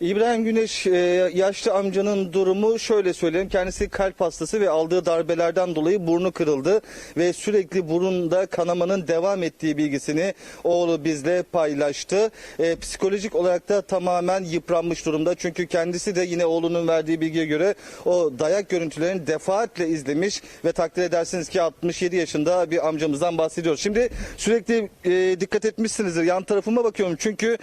İbrahim Güneş e, yaşlı amcanın durumu şöyle söyleyeyim. Kendisi kalp hastası ve aldığı darbelerden dolayı burnu kırıldı ve sürekli burunda kanamanın devam ettiği bilgisini oğlu bizle paylaştı. E, psikolojik olarak da tamamen yıpranmış durumda. Çünkü kendisi de yine oğlunun verdiği bilgiye göre o dayak görüntülerini defaatle izlemiş ve takdir edersiniz ki 67 yaşında bir amcamızdan bahsediyoruz. Şimdi sürekli e, dikkat etmişsinizdir. Yan tarafıma bakıyorum çünkü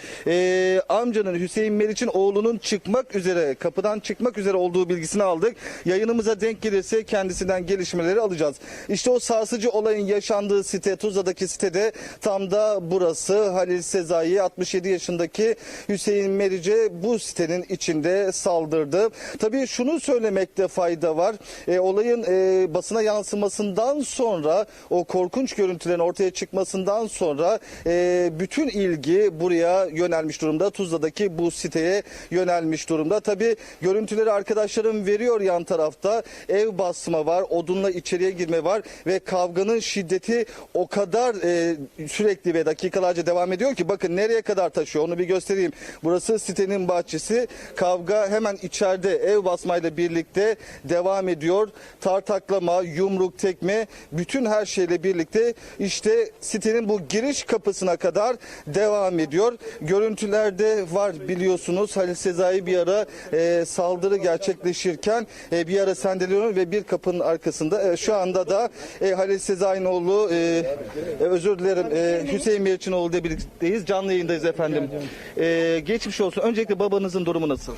amcanın Hüseyin Meriç'in oğlunun çıkmak üzere kapıdan çıkmak üzere olduğu bilgisini aldık. Yayınımıza denk gelirse kendisinden gelişmeleri alacağız. İşte o sarsıcı olayın yaşandığı site Tuzla'daki sitede tam da burası Halil Sezai 67 yaşındaki Hüseyin Meriç'e bu sitenin içinde saldırdı. Tabii şunu söylemekte fayda var. E, olayın e, basına yansımasından sonra o korkunç görüntülerin ortaya çıkmasından sonra e, bütün ilgi buraya yönelmiş durumda. Tuzla'daki bu siteye yönelmiş durumda. Tabii görüntüleri arkadaşlarım veriyor yan tarafta. Ev basma var, odunla içeriye girme var ve kavganın şiddeti o kadar e, sürekli ve dakikalarca devam ediyor ki bakın nereye kadar taşıyor onu bir göstereyim. Burası sitenin bahçesi. Kavga hemen içeride ev basmayla birlikte devam ediyor. Tartaklama, yumruk, tekme bütün her şeyle birlikte işte sitenin bu giriş kapısına kadar devam ediyor. Görüntülerde var biliyorsunuz Halil Sezai bir ara e, saldırı gerçekleşirken e, bir ara sendeliyor ve bir kapının arkasında e, şu anda da e, Halil Sezai'nin oğlu e, e, özür dilerim e, Hüseyin Meriç'in ile birlikteyiz. Canlı yayındayız efendim. E, geçmiş olsun. Öncelikle babanızın durumu nasıl?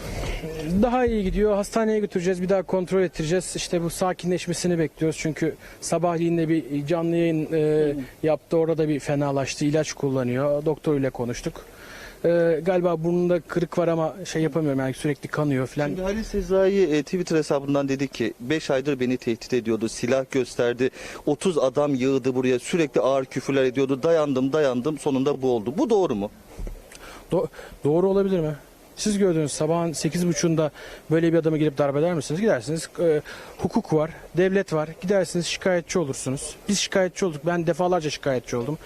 Daha iyi gidiyor. Hastaneye götüreceğiz. Bir daha kontrol ettireceğiz. İşte bu sakinleşmesini bekliyoruz. Çünkü sabahleyin de bir canlı yayın e, yaptı. Orada bir fenalaştı. İlaç kullanıyor. Doktor ile konuştuk. E, galiba burnunda kırık var ama şey yapamıyorum. Yani sürekli kanıyor falan. Şimdi Halil Sezai e, Twitter hesabından dedi ki 5 aydır beni tehdit ediyordu. Silah gösterdi. 30 adam yığdı buraya. Sürekli ağır küfürler ediyordu. Dayandım dayandım. Sonunda bu oldu. Bu doğru mu? Do- doğru olabilir mi? Siz gördünüz sabahın 8.30'unda böyle bir adamı gelip darp eder misiniz? Gidersiniz. E, hukuk var, devlet var. Gidersiniz şikayetçi olursunuz. Biz şikayetçi olduk. Ben defalarca şikayetçi oldum.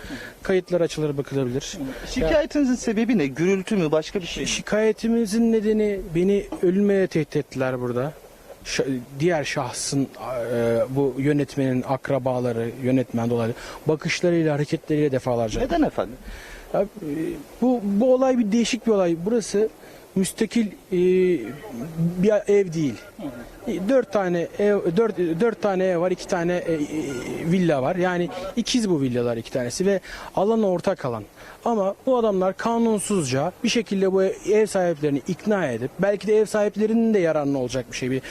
Kayıtlar açılır bakılabilir. Şikayetinizin sebebi ne? Gürültü mü? Başka bir şey mi? Şikayetimizin nedeni beni ölmeye tehdit ettiler burada. Diğer şahsın e, bu yönetmenin akrabaları, yönetmen dolayı bakışlarıyla, hareketleriyle defalarca. Neden efendim? E, bu bu olay bir değişik bir olay. Burası müstakil e, bir ev değil. Dört tane ev, dört, dört tane ev var, iki tane e, e, villa var. Yani ikiz bu villalar iki tanesi ve alan ortak alan. Ama bu adamlar kanunsuzca bir şekilde bu ev sahiplerini ikna edip belki de ev sahiplerinin de yararına olacak bir şey. Bir,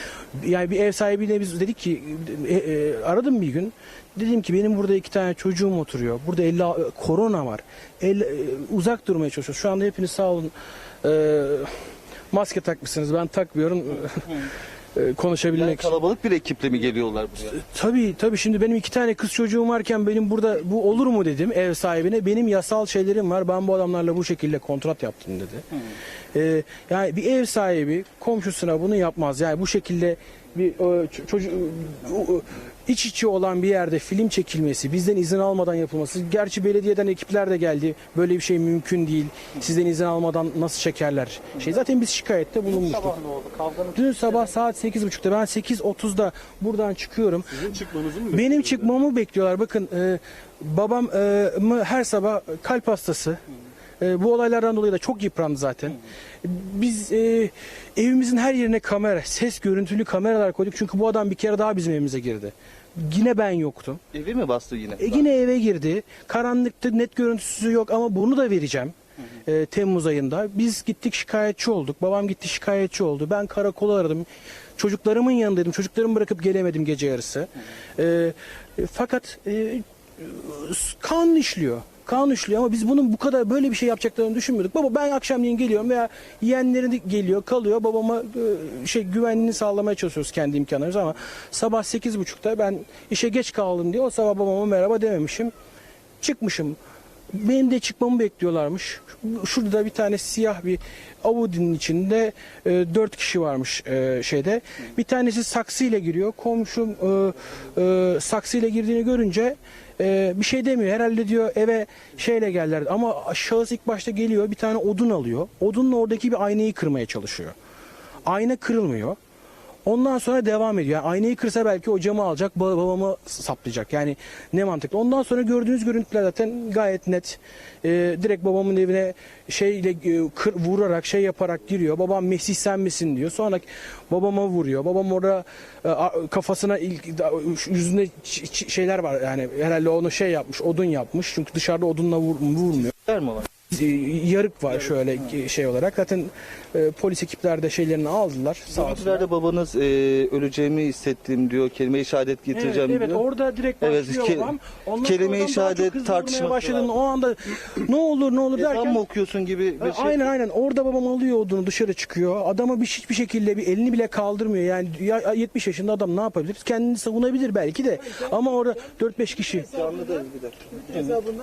yani bir ev sahibiyle biz dedik ki e, e, aradım bir gün. Dedim ki benim burada iki tane çocuğum oturuyor. Burada 50 korona var. El, e, uzak durmaya çalışıyoruz. Şu anda hepiniz sağ olun. E, maske takmışsınız. Ben takmıyorum. E, konuşabilmek Yani için. kalabalık bir ekiple mi geliyorlar buraya? Tabii tabii şimdi benim iki tane kız çocuğum varken benim burada bu olur mu dedim ev sahibine. Benim yasal şeylerim var. Ben bu adamlarla bu şekilde kontrat yaptım dedi. Ee, yani bir ev sahibi komşusuna bunu yapmaz. Yani bu şekilde bir e, çocuk e, iç içe olan bir yerde film çekilmesi, bizden izin almadan yapılması. Gerçi belediyeden ekipler de geldi. Böyle bir şey mümkün değil. Sizden izin almadan nasıl çekerler? Şey zaten biz şikayette bulunmuştuk. Sabah ne oldu? Kavganın Dün sabah saat 8.30'da ben 8.30'da buradan çıkıyorum. Sizin çıkmanızı mı Benim çıkmamı bekliyorlar. Bakın e, babam e, her sabah kalp hastası. E, bu olaylardan dolayı da çok yıprandı zaten. Biz e, evimizin her yerine kamera, ses görüntülü kameralar koyduk. Çünkü bu adam bir kere daha bizim evimize girdi. Yine ben yoktum. evi mi bastı yine? E, yine eve girdi. Karanlıkta net görüntüsü yok ama bunu da vereceğim. E, Temmuz ayında. Biz gittik şikayetçi olduk. Babam gitti şikayetçi oldu. Ben karakola aradım. Çocuklarımın yanındaydım. Çocuklarımı bırakıp gelemedim gece yarısı. E, e, fakat e, kanun işliyor. İşliyor ama biz bunun bu kadar böyle bir şey yapacaklarını düşünmüyorduk. Baba ben akşamleyin geliyorum veya yeğenleri geliyor kalıyor. Babama e, şey güvenliğini sağlamaya çalışıyoruz kendi imkanlarımız ama sabah 8.30'da ben işe geç kaldım diye o sabah babama merhaba dememişim. Çıkmışım. Benim de çıkmamı bekliyorlarmış. Şurada bir tane siyah bir Audi'nin içinde e, dört kişi varmış e, şeyde. Bir tanesi saksıyla giriyor. Komşum e, e, saksıyla girdiğini görünce e, bir şey demiyor. Herhalde diyor eve şeyle geldiler. Ama şahıs ilk başta geliyor bir tane odun alıyor. Odunla oradaki bir aynayı kırmaya çalışıyor. Ayna kırılmıyor. Ondan sonra devam ediyor. Yani aynayı kırsa belki o camı alacak, ba- babamı saplayacak. Yani ne mantıklı. Ondan sonra gördüğünüz görüntüler zaten gayet net. Ee, direkt babamın evine şeyle e, kır, vurarak, şey yaparak giriyor. Babam Mesih sen misin diyor. Sonra babama vuruyor. Babam orada e, kafasına ilk yüzünde şeyler var. Yani herhalde onu şey yapmış, odun yapmış. Çünkü dışarıda odunla vur- vurmuyor. Mi olay? E, yarık var şöyle şey olarak. Zaten e, polis ekipler de şeylerini aldılar. Sağ. Görüntülerde babanız e, öleceğimi hissettim diyor. Kelime-i şehadet getireceğim evet, evet diyor. orada direkt Evet, başlıyor ke- babam. Ondan kelime-i sonra daha çok şehadet tartışması başladığında var. o anda ne olur ne olur Ezan derken mı okuyorsun gibi bir şey. Aynen aynen orada babam alıyor odunu dışarı çıkıyor. Adama bir hiçbir şekilde bir elini bile kaldırmıyor. Yani ya 70 yaşında adam ne yapabilir? Kendini savunabilir belki de. Ama orada 4-5 kişi. Canlı da bir dakika.